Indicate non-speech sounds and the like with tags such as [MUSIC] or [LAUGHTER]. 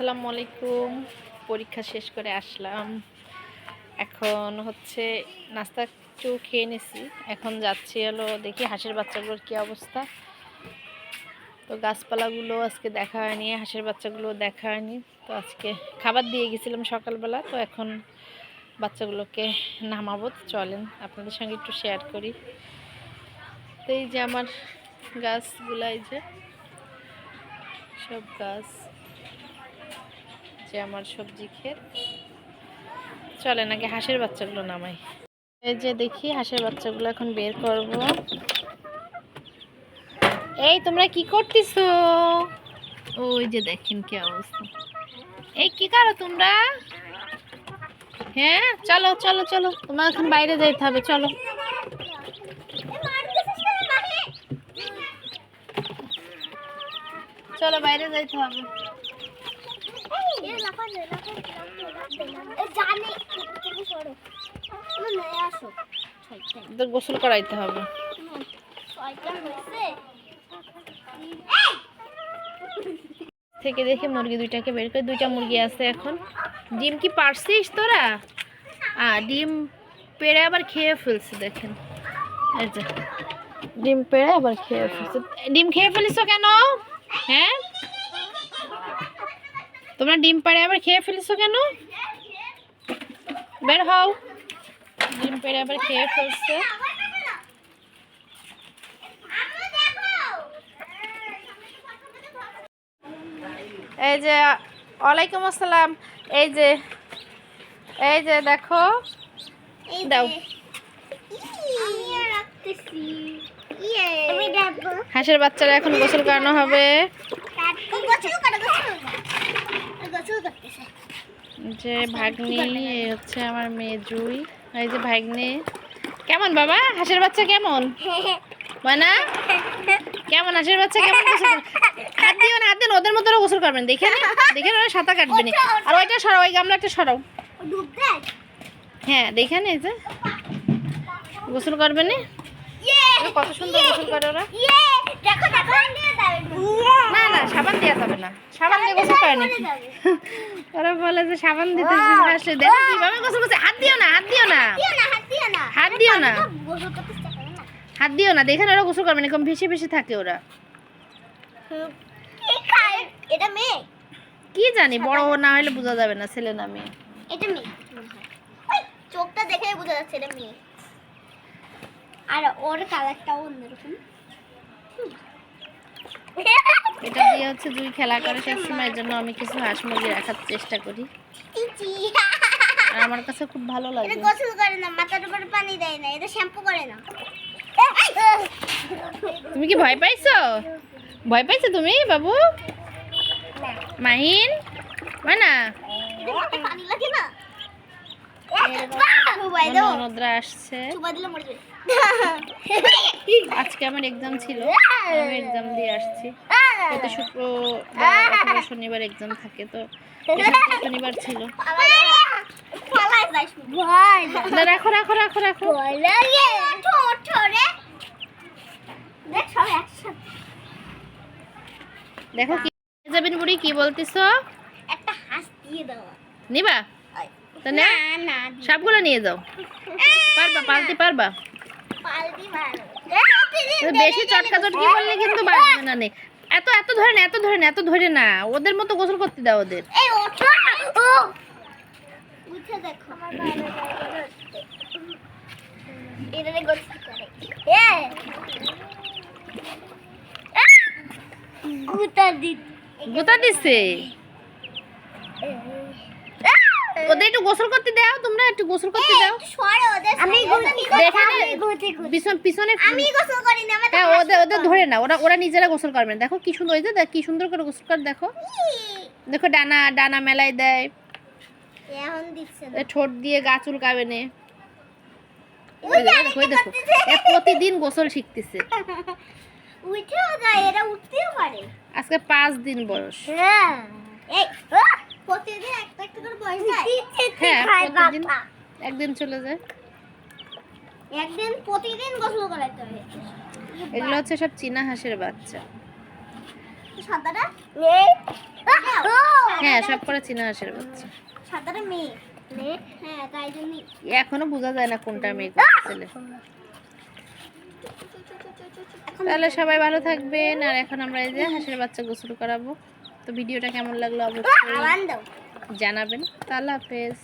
আসসালামু আলাইকুম। পরীক্ষা শেষ করে আসলাম। এখন হচ্ছে নাস্তা একটু খেয়ে নিছি। এখন যাচ্ছি হলো দেখি হাঁসের বাচ্চাগুলোর কি অবস্থা। তো গাছপালাগুলো আজকে দেখা হয়নি, হাঁসের বাচ্চাগুলো দেখা হয়নি। তো আজকে খাবার দিয়ে গেছিলাম সকালবেলা। তো এখন বাচ্চাগুলোকে নামাবো। চলেন, আপনাদের সঙ্গে একটু শেয়ার করি। তো এই যে আমার গাছগুলো, এই যে সব গাছ। যে আমার সবজি ক্ষেত। চলে নাকি হাঁসের বাচ্চাগুলো নামাই। এই যে দেখি হাঁসের বাচ্চাগুলো এখন বের করব। এই, তোমরা কি করতেছো? ওই যে দেখেন কি অবস্থা। এই, কি করো তোমরা? হ্যাঁ চলো চলো চলো। তোমার এখন বাইরে যাইতে হবে, চলো। চলো, বাইরে যাইতে হবে। গোসল করাইতে হবে। থেকে দেখে মুরগি দুইটাকে বের করে দুইটা মুরগি আছে এখন। ডিম কি পারছিস তোরা? আ ডিম পেড়ে আবার খেয়ে ফেলছে দেখেন। এই ডিম পেড়ে আবার খেয়ে ফেলছে। ডিম খেয়ে ফেলিস কেন? হ্যাঁ? তোমরা ডিম পাড়ে আবার খেয়ে ফেলিস কেন? বের হও। ডিম পেড়ে আবার খেয়ে ফেলছে। এই যে ওয়ালাইকুম আসসালাম। এই যে এই যে দেখো। দাও। হাঁসের বাচ্চারা এখন গোসল করানো হবে। যে ভাগ্নি হচ্ছে আমার মেয়ে জুই। এই যে ভাগ্নে। কেমন বাবা? হাঁসের বাচ্চা কেমন? [LAUGHS] মানা কেমন? হাঁসের বাচ্চা কেমন? [LAUGHS] হাত দিও না হাত দিন ওদের মতো গোসল করবেন। দেখে না? দেখে না ওরা সাঁতার কাটবে না। আর ওইটা সরাও ওই গামলাটা সরাও। হ্যাঁ দেখে না এই যে। গোসল করবে না? কত সুন্দর গোসল করে ওরা। না। না সাবান দেওয়া যাবে না। সাবান দিয়ে গোসল করে নাকি [LAUGHS] ওরা বলে যে সাবান দিতে আসে দেখো কীভাবে গোসল করছে। হাত দিও না হাত দিও না। হাত দিও না হাত দিও না। দেখেন ওরা গোসল করবে না। এরকম ভেসে ভেসে থাকে ওরা। এটা মেয়ে? কি জানি বড় না হলে বোঝা যাবে না ছেলে না মেয়ে। এটা মেয়ে চোখটা দেখেই বোঝা যাচ্ছে এটা মেয়ে। আর ওর কালারটাও অন্যরকম। এটা দিয়ে হচ্ছে দুই খেলা করে সবসময় এর জন্য আমি কিছু হাঁস মুরগি রাখার চেষ্টা করি। আমার কাছে খুব ভালো এটা লাগে। গোসল করে না মাথার উপরে পানি দেয় না এটা শ্যাম্পু করে না। তুমি কি ভয় পাইছো? ভয় পাইছো তুমি বাবু? মাহিন? মানা পানি লাগে না? ননদরা আসছে। আজকে আমার এক্সাম ছিল। আমি এক্সাম দিয়ে আসছি। প্রতি শুক্রবার শনিবার এক্সাম থাকে তো শনিবার ছিল। রাখো রাখো রাখো রাখো। দেখ কি যাবেন বুড়ি কি বলতেছো? একটা হাঁস দিয়ে দেওয়া নিবা? তা না। সবগুলো নিয়ে যাও। পারবা পালতে পারবা? বেশি চটকা চটকি করলে কিন্তু বাঁচবে না নে। এত এত ধরে না এত ধরে না এত ধরে না। ওদের মতো গোসল করতে দাও ওদের। এই ওঠো ও উঠে দেখো আমার বাইরে বাইরে এটা রে গোল করে এ গুতা দি গোতা দিচ্ছে ওদের একটু গোসল করতে দাও তোমরা একটু গোসল করতে দাও। আমি পিছন পিছনে আমি গোসল করি না হ্যাঁ ওদের ওদের ধরে না ওরা ওরা নিজেরা গোসল করবে না। দেখো কি সুন্দর হয়েছে দেখ কি সুন্দর করে গোসল করে দেখো। দেখো ডানা ডানা মেলাই দেয়। ঠোঁট দিয়ে গা চুলকাবে নে। ওই দেখো প্রতিদিন গোসল শিখতেছে। [LAUGHS] উঠেও যায় এরা উঠতেও পারে। আজকে পাঁচ দিন বয়স। হ্যাঁ। প্রতিদিন একটা একটা করে বয়স যায় হ্যাঁ প্রতিদিন একদিন চলে যায় একদিন প্রতিদিন গোসল করাইতে হবে এগুলো হচ্ছে সব চীনা হাঁসের বাচ্চা সাদাটা হ্যাঁ সব করে চীনা হাঁসের বাচ্চা সাদাটা মেয়ে হ্যাঁ তাই এখনও বোঝা যায় না কোনটা মেয়ে কোনটা ছেলে তাহলে সবাই ভালো থাকবেন আর এখন আমরা এই যে হাঁসের বাচ্চা গোসল করাবো তো ভিডিওটা কেমন লাগল অবশ্যই জানাবেন। তাহলে হাফেজ।